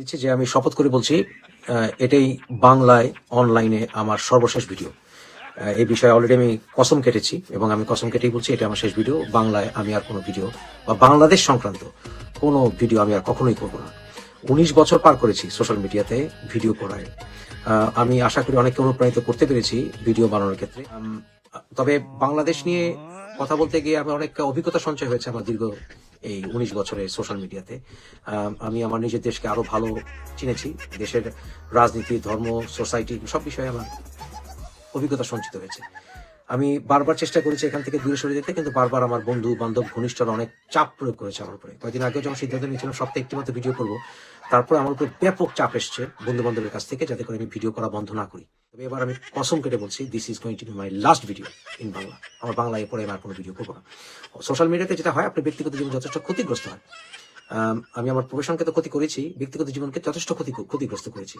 দিচ্ছি যে আমি শপথ করে বলছি এটাই বাংলায়, অনলাইনে আমার সর্বশেষ ভিডিও। এই বিষয়ে অলরেডি আমি কসম কেটেছি এবং আমি কসম কেটেই বলছি, এটা আমার শেষ ভিডিও। বাংলায় আমি আর কোনো ভিডিও বা বাংলাদেশ সংক্রান্ত কোনো ভিডিও আমি আর কখনোই করব না। উনিশ বছর পার করেছি সোশ্যাল মিডিয়াতে ভিডিও করায়। আমি আশা করি অনেককে অনুপ্রাণিত করতে পেরেছি ভিডিও বানানোর ক্ষেত্রে। তবে বাংলাদেশ নিয়ে কথা বলতে গিয়ে আমি অনেক অভিজ্ঞতা সঞ্চয় হয়েছে আমার দীর্ঘ এই উনিশ বছরের সোশ্যাল মিডিয়াতে আমি আমার নিজের দেশকে আরও ভালো চিনেছি। দেশের রাজনীতি, ধর্ম সোসাইটি সব বিষয়ে আমার অভিজ্ঞতা সঞ্চিত হয়েছে। আমি বারবার চেষ্টা করেছি এখান থেকে দূরে সরে যেতে, কিন্তু বারবার আমার বন্ধু, বান্ধব, ঘনিষ্ঠরা অনেক চাপ প্রয়োগ করেছে আমার উপরে। কয়েকদিন আগেও যখন সিদ্ধান্ত নিয়েছিলাম সপ্তাহে একটি মতো ভিডিও করব, তারপরে আমার উপরে ব্যাপক চাপ এসছে বন্ধু বান্ধবের কাছ থেকে, যাতে করে আমি ভিডিও করা বন্ধ না করি। তবে এবার আমি কসম কেটে বলছি this is going to be my last video in Bangla আমার বাংলায় পরে আমি আর কোনো ভিডিও করব না। সোশ্যাল মিডিয়াতে যেটা হয়, আপনি ব্যক্তিগত জীবন যথেষ্ট ক্ষতিগ্রস্ত হয়। আমি আমার প্রফেশনকে তো ক্ষতি করেছি, ব্যক্তিগত জীবনকে যথেষ্ট ক্ষতি ক্ষতিগ্রস্ত করেছি।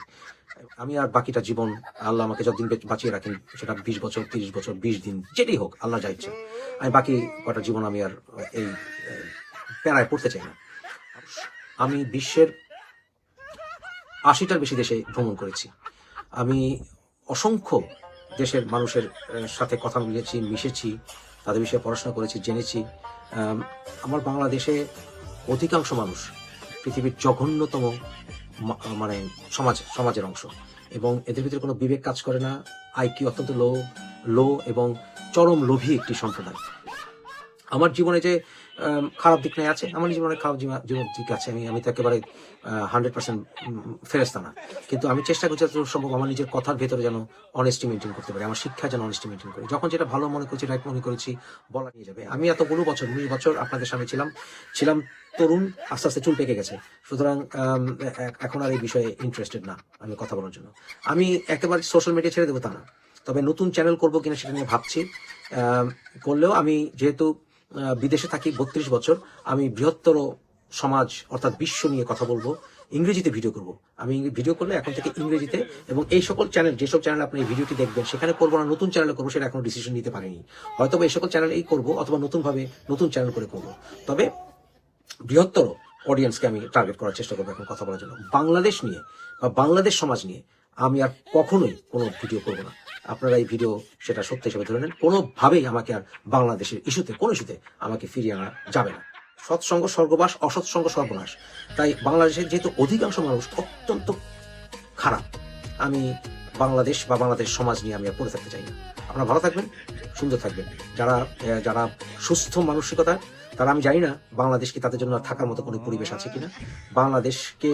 আমি আর বাকিটা জীবন আল্লাহ আমাকে যতদিন বেঁচে- বাঁচিয়ে রাখেন, সেটা বিশ বছর, তিরিশ বছর, বিশ দিন, যেটাই হোক, আল্লাহ যা ইচ্ছে। আমি বাকি কটা জীবন আমি আর এই প্যারায় পড়তে চাই না। আমি বিশ্বের আশিটার বেশি দেশে ভ্রমণ করেছি। আমি অসংখ্য দেশের মানুষের সাথে কথা বলেছি মিশেছি, তাদের বিষয়ে পড়াশোনা করেছি, জেনেছি। আমার বাংলাদেশে অধিকাংশ মানুষ পৃথিবীর জঘন্যতম মানে সমাজ, সমাজের অংশ এবং এদের ভিতরে কোনো বিবেক কাজ করে না। আইকিউ অত্যন্ত লো লো এবং চরম লোভী একটি সম্প্রদায়। আমার জীবনে যে খারাপ দিক নাই আছে, আমার জীবনে খারাপ জীবন- দিক আছে। আমি আমি তো একেবারে হান্ড্রেড পার্সেন্ট ফেরেস্তা না। কিন্তু আমি চেষ্টা করছি যতদূর সম্ভব আমার নিজের কথার ভেতরে যেন অনেস্টি মেনটেন করতে পারি, আমার শিক্ষা যেন অনেস্টি মেনটেন করি। যখন যেটা ভালো মনে করছি রাইট মনে করেছি, বলা নিয়ে যাবে। আমি এতগুলো বছর, উনিশ বছর আপনাদের সামনে ছিলাম ছিলাম তরুণ, আস্তে আস্তে চুল পেকে গেছে। সুতরাং এখন আর এই বিষয়ে ইন্টারেস্টেড না আমি কথা বলার জন্য। আমি একেবারে সোশ্যাল মিডিয়া ছেড়ে দেবো তা না। তবে নতুন চ্যানেল করব কিনা সেটা নিয়ে ভাবছি। করলেও আমি যেহেতু বিদেশে থাকি, বত্রিশ বছর। আমি বৃহত্তর সমাজ, অর্থাৎ বিশ্ব নিয়ে কথা বলব। ইংরেজিতে ভিডিও করব। আমি ভিডিও করলে এখন থেকে ইংরেজিতে এবং এই সকল চ্যানেল যেসব চ্যানেল আপনি এই ভিডিওটি দেখবেন, সেখানে করব না, নতুন চ্যানেলে করব, সেটা এখনও ডিসিশন নিতে পারিনি। হয়তো এই সকল চ্যানেলেই করব, অথবা নতুন ভাবে নতুন চ্যানেল করে করব। তবে বৃহত্তর অডিয়েন্সকে আমি টার্গেট করার চেষ্টা করব এখন কথা বলার জন্য। বাংলাদেশ নিয়ে বা বাংলাদেশ সমাজ নিয়ে আমি আর কখনোই কোনো ভিডিও করব না। আপনারা এই ভিডিও সেটা সত্য হিসেবে ধরে নেন। কোনোভাবেই আমাকে আর বাংলাদেশের ইস্যুতে, কোনো ইস্যুতে আমাকে ফিরিয়ে আনা যাবে না। সৎসঙ্গ, স্বর্গবাস, অসৎসঙ্গ, সর্বনাশ। তাই বাংলাদেশের যেহেতু অধিকাংশ মানুষ অত্যন্ত খারাপ, আমি বাংলাদেশ বা বাংলাদেশ সমাজ নিয়ে আমি আর পড়ে থাকতে চাই না। আপনারা ভালো থাকবেন, সুন্দর থাকবেন। যারা যারা সুস্থ মানসিকতা, তারা আমি জানি না বাংলাদেশ কি তাদের জন্য থাকার মতো কোনো পরিবেশ আছে কিনা। বাংলাদেশকে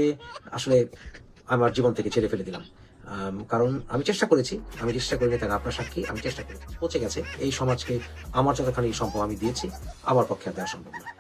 আসলে আমার জীবন থেকে ছেড়ে ফেলে দিলাম। কারণ আমি চেষ্টা করেছি। আমি চেষ্টা করিনি তারা আপনার সাক্ষী, আমি চেষ্টা করেছি। পচে গেছে। এই সমাজকে আমার যতখানি সম্ভব আমি দিয়েছি, আমার পক্ষে আর দেওয়া সম্ভব না।